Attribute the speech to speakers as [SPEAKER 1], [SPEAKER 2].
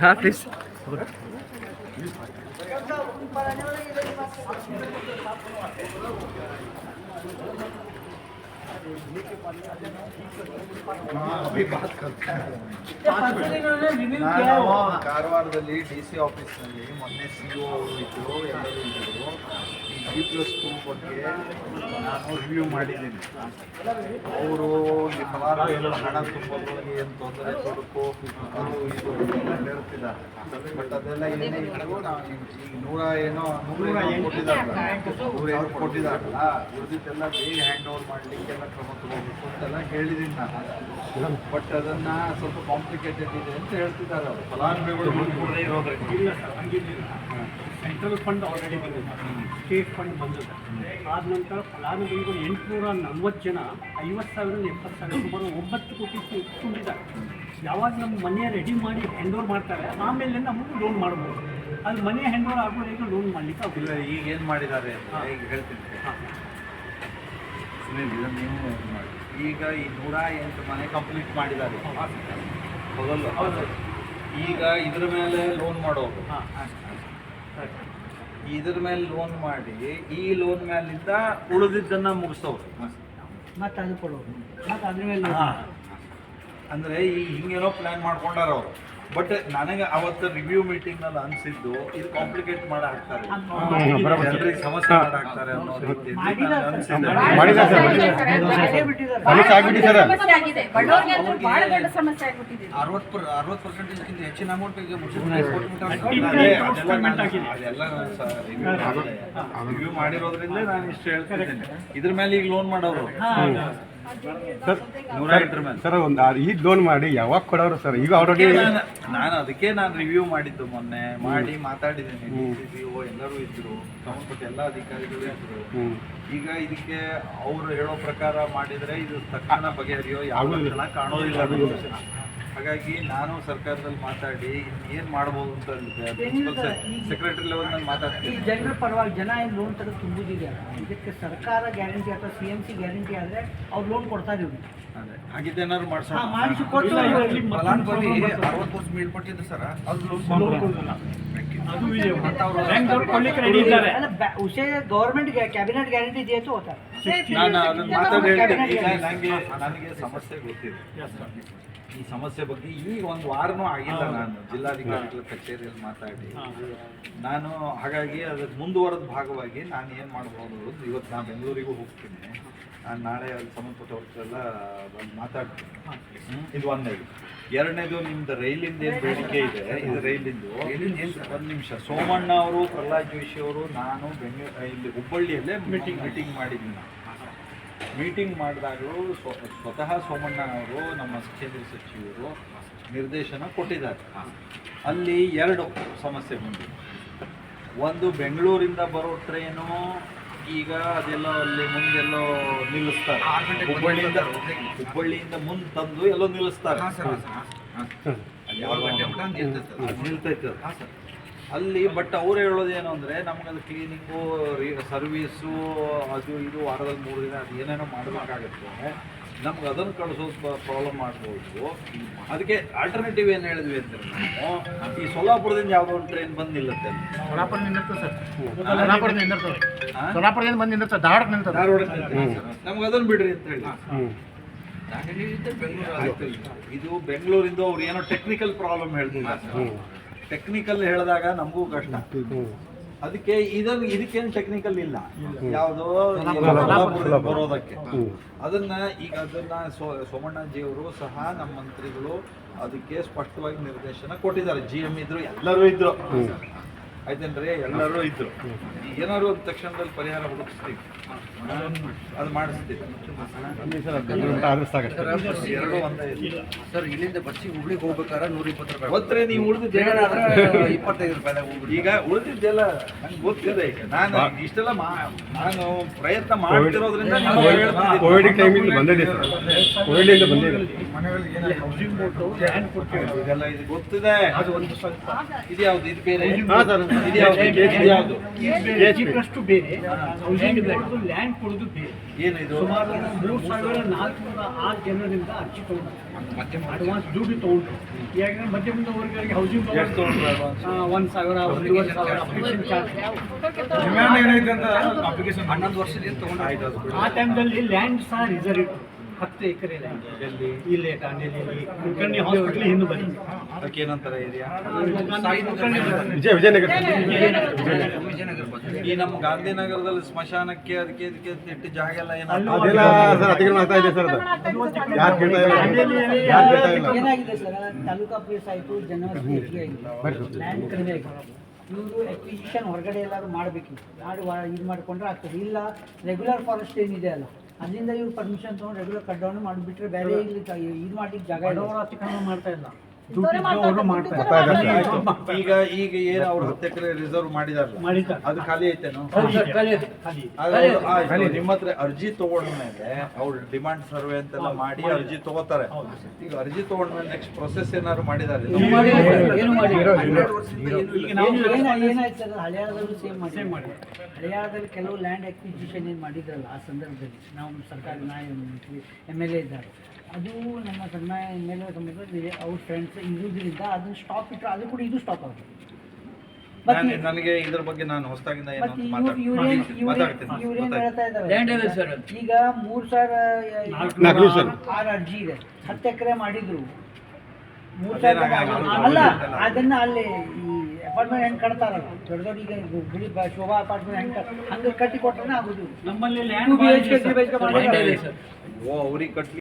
[SPEAKER 1] Rápido. Please
[SPEAKER 2] ನಾನು ಕಾರವಾರದಲ್ಲಿ D C ಆಫೀಸ್ನಲ್ಲಿ ಮೊನ್ನೆ ಸಿ ಒ ಅವರು ಇದ್ದರು ಎಲ್ಲರೂ ಇದ್ದರು ಈ ಜಿ ಪ್ಲಸ್ ಟೂ ಬಗ್ಗೆ ನಾನು ರಿವ್ಯೂ ಮಾಡಿದ್ದೀನಿ. ಅವರು ಈ ಫಲಾನುಭವಿಗಳ ಹಣ ತುಂಬೋದ್ರೊಳಗೆ ಏನು ತೊಂದರೆ ತೊಡಕು ಅದು ಇದು ಹೇಳ್ತಿದ್ದಾರೆ. ಬಟ್ ಅದೆಲ್ಲ ಏನೇ ಇದ್ರು ನಾವು ಈಗ ನೂರ ಏನೋ ನೂರ ಏನೋ ಕೊಟ್ಟಿದ್ದಾರಲ್ಲ ನೂರ ಏನು ಕೊಟ್ಟಿದ್ದಾರಲ್ಲ ಉಳಿದಿದ್ದೆಲ್ಲ ಬೇಗ ಹ್ಯಾಂಡ್ ಓವರ್ ಮಾಡಲಿಕ್ಕೆಲ್ಲ ಕ್ರಮ ತಗೋಬೇಕು ಅಂತೆಲ್ಲ ಹೇಳಿದ್ದೀನಿ ನಾನು. ಬಟ್ ಅದನ್ನ ಸ್ವಲ್ಪ ಕಾಂಪ್ಲಿಕೇಟೆಡ್ ಇದೆ ಅಂತ ಹೇಳ್ತಿದ್ದಾರೆ ಅವರು. ಫಲಾನುಭವಿಗಳು
[SPEAKER 3] ಇಲ್ಲ ಸರ್ ಹಂಗೇನಿಲ್ಲ ಸೆಂಟ್ರಲ್ ಫಂಡ್ ಆಲ್ರೆಡಿ ಬಂದಿದೆ ಸ್ಟೇಟ್ ಫಂಡ್ ಬಂದಿದೆ ಆದ ನಂತರ ಫಲಾನುಭವಿಗಳು ಎಂಟುನೂರ ನಲ್ವತ್ತು ಜನ ಐವತ್ತು ಸಾವಿರದ ಎಪ್ಪತ್ತು ಸಾವಿರ ಸುಮಾರು ಒಂಬತ್ತು ಕೋಟಿ ತುಂಬಿದ್ದಾರೆ ಯಾವಾಗ ನಮ್ಮ ಮನೆ ರೆಡಿ ಮಾಡಿ ಹ್ಯಾಂಡ್ ಓವರ್ ಮಾಡ್ತಾರೆ ಆಮೇಲೆ ನಮಗೆ ಲೋನ್ ಮಾಡ್ಬೋದು. ಅದು ಮನೆ ಹ್ಯಾಂಡ್ ಓವರ್ ಆಗೋದಕ್ಕೆ ಲೋನ್ ಮಾಡಲಿಕ್ಕೆ ಆಗಿಲ್ಲ
[SPEAKER 2] ಈಗ ಏನು ಮಾಡಿದ್ದಾರೆ ಅಂತ ಈಗ ಹೇಳ್ತೀನಿ ಸುನೀಲ್ ಇದನ್ನು ನೀವು ಇದು ಮಾಡಿ ಈಗ ಈ ನೂರ ಎಂಟು ಮನೆ ಕಂಪ್ಲೀಟ್ ಮಾಡಿದ್ದಾರೆ. ಈಗ ಇದ್ರ ಮೇಲೆ ಲೋನ್ ಮಾಡೋದು
[SPEAKER 3] ಹಾಂ
[SPEAKER 2] ಇದ್ರ ಮೇಲೆ ಲೋನ್ ಮಾಡಿ ಈ ಲೋನ್ ಮೇಲಿಂದ ಉಳಿದಿದ್ದನ್ನ ಮುಗಿಸೋರು
[SPEAKER 4] ಮತ್ತೆ ಅದು ಕೊಡೋದು ಮತ್ತೆ ಅದ್ರ ಮೇಲೆ
[SPEAKER 2] ಅಂದ್ರೆ ಈ ಹಿಂಗೇನೋ ಪ್ಲಾನ್ ಮಾಡ್ಕೊಂಡಾರ ಅವರು ಬಟ್ ನನಗೆ ಅವತ್ತು ರಿವ್ಯೂ ಮೀಟಿಂಗ್ನಲ್ಲಿ ಅನ್ಸಿದ್ದು ಇದು ಕಾಂಪ್ಲಿಕೇಟ್ ಮಾಡಿ ಹಾಕ್ತಾರೆ ಜನರಿಗೆ ಸಮಸ್ಯೆ ಮಾಡಿ ಹಾಕ್ತಾರೆ ಅನ್ನೋ.
[SPEAKER 5] ಅರವತ್ತು ಅರವತ್ತು ಪರ್ಸೆಂಟೇಜ್ಗಿಂತ ಹೆಚ್ಚಿನ ಅಮೌಂಟ್ ಈಗ
[SPEAKER 2] ಅದೆಲ್ಲ ರಿವ್ಯೂ ಮಾಡಿರೋದ್ರಿಂದ ನಾನು ಇಷ್ಟು ಹೇಳ್ತಿದ್ದೇನೆ. ಇದ್ರ ಮೇಲೆ ಈಗ ಲೋನ್ ಮಾಡೋರು.
[SPEAKER 6] ಸರ್ ಒಂದು ಈಗ ಲೋನ್ ಮಾಡಿ ಯಾವಾಗ ಕೊಡೋರು ಸರ್? ಈಗ ಆಲ್ರೆಡಿ
[SPEAKER 2] ನಾನು ಅದಕ್ಕೆ ನಾನು ರಿವ್ಯೂ ಮಾಡಿದ್ದು ಮೊನ್ನೆ. ಮಾಡಿ ಮಾತಾಡಿದ್ದೀನಿ. ಎಲ್ಲರೂ ಇದ್ರು. ಸಂಬಂಧಪಟ್ಟ ಎಲ್ಲ ಅಧಿಕಾರಿಗಳು ಇದ್ರು. ಈಗ ಇದಕ್ಕೆ ಅವರು ಹೇಳೋ ಪ್ರಕಾರ ಮಾಡಿದ್ರೆ ಇದು ತಕ್ಷಣ ಬಗೆಹರಿಯೋ ಯಾವ ಕಾಣೋದಿಲ್ಲ. ಹಾಗಾಗಿ ನಾನು ಸರ್ಕಾರದಲ್ಲಿ ಮಾತಾಡಿ ಏನ್ ಮಾಡಬಹುದು ಅಂತ ಸೆಕ್ರೆಟರಿ ಲೆವೆಲ್ನಲ್ಲಿ ಮಾತಾಡ್ತೀನಿ.
[SPEAKER 4] ಈ ಜನರ ಪರವಾಗಿ ಜನ ಏನು ಲೋನ್ ತರ ತುಂಬುದಿದೆಯಲ್ಲ ಇದಕ್ಕೆ ಸರ್ಕಾರ ಗ್ಯಾರಂಟಿ ಅಥವಾ ಸಿ ಎಂ ಸಿ ಗ್ಯಾರಂಟಿ ಆದರೆ ಅವ್ರು ಲೋನ್ ಕೊಡ್ತಾರೆ ಇವ್ರು
[SPEAKER 2] ಅದೇ ಹಾಗಿದ್ದೇನಾದ್ರು ಮಾಡಿಸೋಣ.
[SPEAKER 5] ಫಲಾನುಭವಿ ಅರವತ್ತು ವರ್ಷ
[SPEAKER 3] ಲೋನ್
[SPEAKER 2] ನನಗೆ ಸಮಸ್ಯೆ ಗೊತ್ತಿದೆ. ಈ ಸಮಸ್ಯೆ ಬಗ್ಗೆ ಈಗ ಒಂದು ವಾರನೂ ಆಗಿಲ್ಲ ನಾನು. ಜಿಲ್ಲಾಧಿಕಾರಿಗಳ ಕಚೇರಿಯಲ್ಲಿ ಮಾತಾಡಿ. ನಾನು ಹಾಗಾಗಿ ಅದ್ರ ಮುಂದುವರೆದ ಭಾಗವಾಗಿ ನಾನು ಏನು ಮಾಡ್ಬೋದು ಇವತ್ತು ನಾನು ಬೆಂಗಳೂರಿಗೂ ಹೋಗ್ತೀನಿ. ನಾನು ನಾಳೆ ಅಲ್ಲಿ ಸಂಬಂಧಪಟ್ಟವ್ರಿಗೆಲ್ಲ ಬಂದು ಮಾತಾಡ್ತೀನಿ. ಇದು ಒಂದನೇದು. ಎರಡನೇದು ನಿಮ್ದು ರೈಲಿಂದ ಏನು ಬೇಡಿಕೆ ಇದೆ? ಇದು ರೈಲಿಂದು ಒಂದು ನಿಮಿಷ. ಸೋಮಣ್ಣ ಅವರು ಪ್ರಹ್ಲಾದ್ ಜೋಶಿ ಅವರು ನಾನು ಬೆಂಗಳೂರು ಇಲ್ಲಿ ಹುಬ್ಬಳ್ಳಿಯಲ್ಲೇ ಮೀಟಿಂಗ್ ಮೀಟಿಂಗ್ ಮಾಡಿದ್ದೀನಿ. ನಾನು ಮೀಟಿಂಗ್ ಮಾಡಿದಾಗಲೂ ಸ್ವ ಸ್ವತಃ ಸೋಮಣ್ಣ ಅವರು ನಮ್ಮ ಕೇಂದ್ರ ಸಚಿವರು ನಿರ್ದೇಶನ ಕೊಟ್ಟಿದ್ದಾರೆ. ಅಲ್ಲಿ ಎರಡು ಸಮಸ್ಯೆ ಬಂದಿದೆ. ಒಂದು ಬೆಂಗಳೂರಿಂದ ಬರೋ ಟ್ರೈನು ಈಗ ಅದೆಲ್ಲ ಅಲ್ಲಿ ಮುಂದೆಲ್ಲೋ ನಿಲ್ಲಿಸ್ತಾರೆ. ಹುಬ್ಬಳ್ಳಿಯಿಂದ ಹುಬ್ಬಳ್ಳಿಯಿಂದ ಮುಂದೆ ತಂದು ಎಲ್ಲೋ ನಿಲ್ಲಿಸ್ತಾರೆ.
[SPEAKER 5] ನಿಲ್ತೈತೆ ಅದು.
[SPEAKER 2] ಅದು ಅದು. ಅಲ್ಲಿ ಬಟ್ ಅವ್ರು ಹೇಳೋದೇನು ಅಂದರೆ ನಮಗದು ಕ್ಲೀನಿಂಗು ಸರ್ವೀಸು ಅದು ಇದು ವಾರದಲ್ಲಿ ಮೂರು ದಿನ ಅದು ಏನೇನೋ ಮಾಡಬೇಕಾಗುತ್ತೆ. ನಮ್ಗೆ ಅದನ್ನು ಕಳಿಸೋದು ಪ್ರಾಬ್ಲಮ್ ಮಾಡ್ಬೋದು ಅದಕ್ಕೆ ಆಲ್ಟರ್ನೇಟಿವ್ ಏನು ಹೇಳಿದ್ವಿ ಅಂದ್ರೆ ನಾವು ಈ ಸೋಲಾಪುರದಿಂದ ಯಾವುದೋ ಒಂದು ಟ್ರೈನ್ ಬಂದು ನಿಲ್ಲುತ್ತೆ?
[SPEAKER 6] ಸೋಲಾಪುರದಿಂದ ಬಂದು ಧಾರವಾಡಕ್ಕೆ.
[SPEAKER 2] ನಮ್ಗೆ ಅದನ್ನು ಬಿಡ್ರಿ ಅಂತ ಹೇಳಿ.
[SPEAKER 5] ಬೆಂಗಳೂರು.
[SPEAKER 2] ಇದು ಬೆಂಗಳೂರಿಂದ ಅವ್ರು ಏನೋ ಟೆಕ್ನಿಕಲ್ ಪ್ರಾಬ್ಲಮ್ ಹೇಳ್ತಿದ್ದಾರೆ ಟೆಕ್ನಿಕಲ್ ಹೇಳಿದಾಗ ನಮಗೂ ಕಷ್ಟ. ಅದಕ್ಕೆ ಇದನ್ನು ಇದಕ್ಕೇನು ಟೆಕ್ನಿಕಲ್ ಇಲ್ಲ. ಯಾವುದೋ ಬರೋದಕ್ಕೆ. ಅದನ್ನ ಈಗ ಅದನ್ನ ಸೋ- ಸೋಮಣ್ಣಜಿ ಅವರು ಸಹ ನಮ್ಮ ಮಂತ್ರಿಗಳು ಅದಕ್ಕೆ ಸ್ಪಷ್ಟವಾಗಿ ನಿರ್ದೇಶನ ಕೊಟ್ಟಿದ್ದಾರೆ. ಜಿ ಎಂ ಇದ್ರು ಎಲ್ಲರೂ ಇದ್ರು. ಆಯ್ತೇನ್ರಿ? ಎಲ್ಲರೂ ಇದ್ರು. ಏನಾದ್ರು ಒಂದು ತಕ್ಷಣದಲ್ಲಿ ಪರಿಹಾರ ಹುಡುಕಿಸ್ತೀವಿ. ಅದು ಮಾಡಿಸ್ತೀವಿ. ಎರಡು ಒಂದೇ.
[SPEAKER 5] ಸರ್ ಇಲ್ಲಿಂದ ಬಸ್ಸಿಗೆ ಹುಬ್ಳಿಗೆ ಹೋಗ್ಬೇಕಾದ್ರೆ ನೂರ ಇಪ್ಪತ್ತು ರೂಪಾಯಿ
[SPEAKER 2] ಗೊತ್ತರೆ ನೀವು
[SPEAKER 5] ಉಳಿದಿದ್ದೇನ ಇಪ್ಪತ್ತೈದು ರೂಪಾಯಿ ಹೋಗ್ಬಿಡಿ
[SPEAKER 2] ಈಗ ಉಳಿದಿದ್ದೆಲ್ಲ ನಂಗೆ ಗೊತ್ತಿದೆ ಈಗ. ನಾನು ಇಷ್ಟೆಲ್ಲ ಮಾ ನಾನು ಪ್ರಯತ್ನ ಮಾಡ್ತಿರೋದ್ರಿಂದ.
[SPEAKER 6] ಕೋವಿಡ್ ಟೈಮಿಂದ ಬಂದಿದೆ ಸರ್. ಇಂದ ಬಂದಿದೆ.
[SPEAKER 3] ಹೌಸಿಂಗ್ ಬೋರ್ಡು ಲ್ಯಾಂಡ್ ಕೊಡ್ತೀವಿ.
[SPEAKER 2] ಇದೆಲ್ಲ ಇದು ಗೊತ್ತಿದೆ.
[SPEAKER 3] ಅದು ಒಂದು ಸ್ವಲ್ಪ
[SPEAKER 2] ಇದು ಯಾವುದು? ಇದು ಬೇರೆ? ಇದು ಯಾವ್ದು? ಇದು ಯಾವ್ದು?
[SPEAKER 3] ಬೇರೆ. ಹೌಸಿಂಗ್ ಲ್ಯಾಂಡ್ ಕೊಡೋದು ಬೇರೆ.
[SPEAKER 2] ಏನು ಇದು
[SPEAKER 3] ಸುಮಾರು ಮೂರು ಸಾವಿರ ನಾಲ್ಕುನೂರ ಆರು ಜನರಿಂದ ಅರ್ಜಿ ತಗೊಂಡು ಅಡ್ವಾನ್ಸ್ ದುಡ್ಡು ತಗೊಂಡು ಯಾಕಂದ್ರೆ ಮಧ್ಯಮ ವರ್ಗಗಳಿಗೆ ಹೌಸಿಂಗ್? ಒಂದು ಸಾವಿರ ಒಂದೂವರೆ ಸಾವಿರ ಅಪ್ಲಿಕೇಶನ್ ಚಾರ್ಜ್.
[SPEAKER 5] ಹನ್ನೊಂದು ವರ್ಷದಿಂದ.
[SPEAKER 3] ಆ ಟೈಮ್ದಲ್ಲಿ ಲ್ಯಾಂಡ್ ಸಹ ರಿಸರ್ವ್ ಇತ್ತು. ಹತ್ತು ಎಕರೆ ಇಲ್ಲೇ ದಾಂಡೇಲಿಯಲ್ಲಿ ಕುಲಕರ್ಣಿ ಹಾಸ್ಪಿಟಲ್ ಹಿಂದೆ ಬನ್ನಿ
[SPEAKER 2] ಅದಕ್ಕೆ ಏನಂತಾರೆ ಏರಿಯಾ
[SPEAKER 6] ವಿಜಯ ವಿಜಯನಗರ.
[SPEAKER 2] ಈ ನಮ್ಮ ಗಾಂಧಿನಗರದಲ್ಲಿ ಸ್ಮಶಾನಕ್ಕೆ ಅದಕ್ಕೆ ಇದಕ್ಕೆ ಇಟ್ಟು ಜಾಗ ಎಲ್ಲ
[SPEAKER 3] ಅಲ್ಲೂ
[SPEAKER 2] ಏನಾದ್ರು
[SPEAKER 6] ಅದೆಲ್ಲ ಸರ್ ಅತಿಕ್ರಮಣ ಆಗ್ತಾ ಇದೆ ಸರ್ ಅದು. ಯಾರು ಕೇಳ್ತಾ ಇಲ್ಲ? ಯಾರು ಕೇಳ್ತಾ ಇಲ್ಲ?
[SPEAKER 4] ಏನಾಗಿದೆ ಸರ್. ತಾಲೂಕಾ ಪ್ಲೇಸ್ ಆಯಿತು ಜನವರಿ ಹೆಚ್ಚಿಗೆ ಆಗಿದೆ ಲ್ಯಾಂಡ್ ಕಡಿಮೆ ಆಗಿದೆ ಇವರು ಎಕ್ವಿಸಿಷನ್ ಹೊರಗಡೆ ಎಲ್ಲರೂ ಮಾಡ್ಬೇಕು. ಮಾಡಿ ಇದು ಮಾಡಿಕೊಂಡ್ರೆ ಆಗ್ತದೆ. ಇಲ್ಲ ರೆಗ್ಯುಲರ್ ಫಾರೆಸ್ಟ್ ಏನಿದೆ ಅಲ್ಲ ಅಲ್ಲಿಂದ ಇವ್ರು ಪರ್ಮಿಷನ್ ತೊಗೊಂಡು ರೆಗ್ಯುಲರ್ ಕಟ್ ಡೌನ್ ಮಾಡಿಬಿಟ್ರೆ ಬೇರೆ ಇಲ್ಲಿ ಇದು ಮಾಡ್ಲಿಕ್ಕೆ ಜಾಗ
[SPEAKER 3] ಅತಿಕ್ರಮಣ ಮಾಡ್ತಾ ಇಲ್ಲ.
[SPEAKER 2] ಈಗ ಈಗ ಏನು ಅವ್ರು ಹತ್ತು ಎಕರೆ ರಿಸರ್ವ್ ಮಾಡಿದಾರಲ್ಲ ಅದು ಖಾಲಿ ಐತೆ. ನಿಮ್ಮ ಹತ್ರ ಅರ್ಜಿ ತಗೊಂಡ್ಮೇಲೆ ಅವ್ರು ಡಿಮಾಂಡ್ ಸರ್ವೆ ಅಂತೆಲ್ಲ ಮಾಡಿ ಅರ್ಜಿ ತಗೋತಾರೆ. ಈಗ ಅರ್ಜಿ ತಗೊಂಡ್ಮೇಲೆ ನೆಕ್ಸ್ಟ್ ಪ್ರೊಸೆಸ್ ಏನಾದ್ರು ಮಾಡಿದ್ದಾರೆ
[SPEAKER 5] ಏನು ಮಾಡಿ ಹನ್ನೆರಡು ವರ್ಷದಿಂದ ಏನೂ ಇಲ್ಲ.
[SPEAKER 3] ಈಗ ನಾವು
[SPEAKER 4] ಏನ- ಏನಾಯ್ತು ಸರ್? ಹಳೆಯಾಳದಲ್ಲೂ ಸೇಮ್ ಮಾಡಿ
[SPEAKER 3] ಮಾಡಿ.
[SPEAKER 4] ಹಳೆಯಾಳದಲ್ಲಿ ಕೆಲವು ಲ್ಯಾಂಡ್ ಅಕ್ವಿಸಿಷನ್ ಏನು ಮಾಡಿದ್ರಲ್ಲ ಆ ಸಂದರ್ಭದಲ್ಲಿ? ನಾವು ಸರ್ಕಾರ ಎಂ ಎಲ್ ಎ ಇದ್ದಾರೆ. ಅದು ನಮ್ಮ ಸಣ್ಣ ಮೇಲೆ ಸಂಬಂಧದಲ್ಲಿ ಅವ್ರ ಫ್ರೆಂಡ್ಸ್ ಇಂಡಿವಿಜುವಲ್ ಅದನ್ನ ಸ್ಟಾಪ್ ಇಟ್ಟರೆ ಅದು ಕೂಡ ಇದು ಸ್ಟಾಪ್ ಆಗುತ್ತೆ.
[SPEAKER 2] ನಾನು- ನನಗೆ ಇದ್ರ ಬಗ್ಗೆ ನಾನು ಹೊಸದಾಗಿಂದ ಏನು
[SPEAKER 4] ಮತ್ತೆ
[SPEAKER 2] ಅಂತ
[SPEAKER 4] ಇವ್ರು
[SPEAKER 2] ಮಾತಾಡ್-
[SPEAKER 4] ಇವ್ರೇನ್
[SPEAKER 2] ಮಾತಾಡ್ತೀನಿ
[SPEAKER 4] ಇವ್ರೇನ್ ಇವ್ರೇನ್
[SPEAKER 2] ಗೊತ್ತಾಯ್ತು.
[SPEAKER 4] ಹೇಳ್ತಾ ಇದ್ದಾರೆ? ಈಗ ಮೂರ್ ಸಾವಿರ
[SPEAKER 6] ನಾಲ್ಕು.
[SPEAKER 4] ಆರು ಅರ್ಜಿ ಇದೆ. ಹತ್ತು ಎಕರೆ ಮಾಡಿದ್ರು. ಮೂರ್ ಸಾವಿರ. ಅಲ್ಲ ಅದನ್ನ ಅಲ್ಲಿ ಈ ಅಪಾರ್ಟ್ಮೆಂಟ್ ಹೆಂಗ್ ಕಟ್ತಾರಲ್ಲ? ದೊಡ್ಡ ದೊಡ್ಡ ಈಗ ಬಿಳಿ ಬ- ಶೋಭಾ ಅಪಾರ್ಟ್ಮೆಂಟ್ ಹೆಂಗ್ ಕಟ್- ಹಂಗೆ ಕಟ್ಟಿ ಕೊಟ್ರೆ ಆಗುದು.
[SPEAKER 3] ನಮ್ಮಲ್ಲಿ
[SPEAKER 4] two
[SPEAKER 3] land
[SPEAKER 4] B H K three B H K ಮಾಡಿದ್ದಾರೆ
[SPEAKER 2] ಓ ಅವ್ರಿಗೆ ಕಟ್ಲಿ